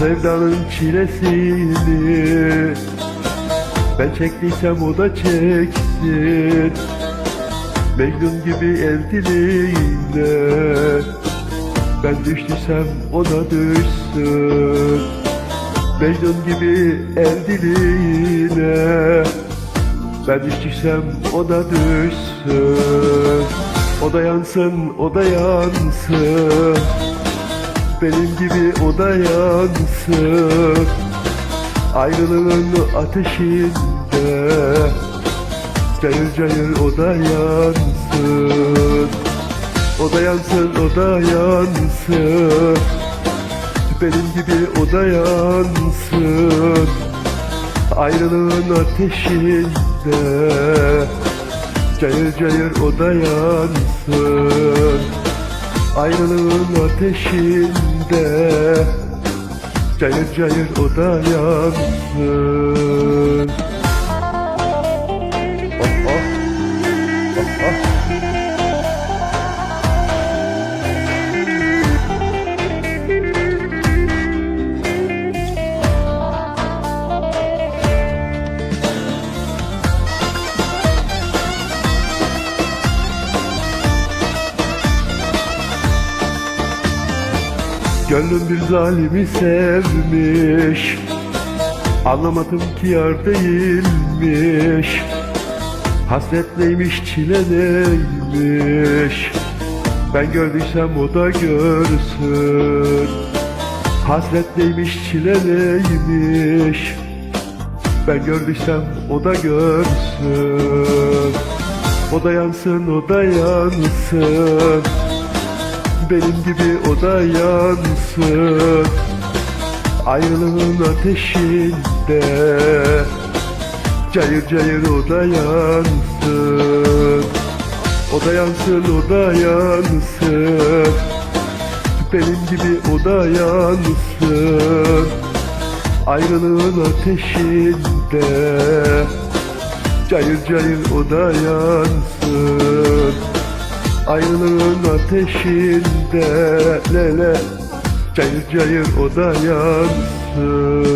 sevdanın çilesini Ben çektiysem o da çeksin. Mecnun gibi el diline Ben düştüysem o da düşsün. Mecnun gibi el diline Ben düştüysem o da düşsün. O da yansın, o da yansın Benim gibi o da yansın Ayrılığın ateşinde Cayır cayır o da yansın O da yansın, o da yansın Benim gibi o da yansın Ayrılığın ateşinde Cayır cayır o da yansın Ayrılığın ateşinde Cayır cayır o da yansın Gönlüm bir zalimi sevmiş. Anlamadım ki yar değilmiş. Hasret neymiş çile neymiş? Ben gördüysem o da görsün. Hasret neymiş çile neymiş? Ben gördüysem o da görsün. O da yansın o da yansın benim gibi o da yansın. Ayrılığın ateşinde Cayır cayır o da yansın. O da yansın o da yansın. Benim gibi o da yansın. Ayrılığın ateşinde Cayır cayır o da yansın Ayrılığın ateşinde lele Cayır cayır o da yansın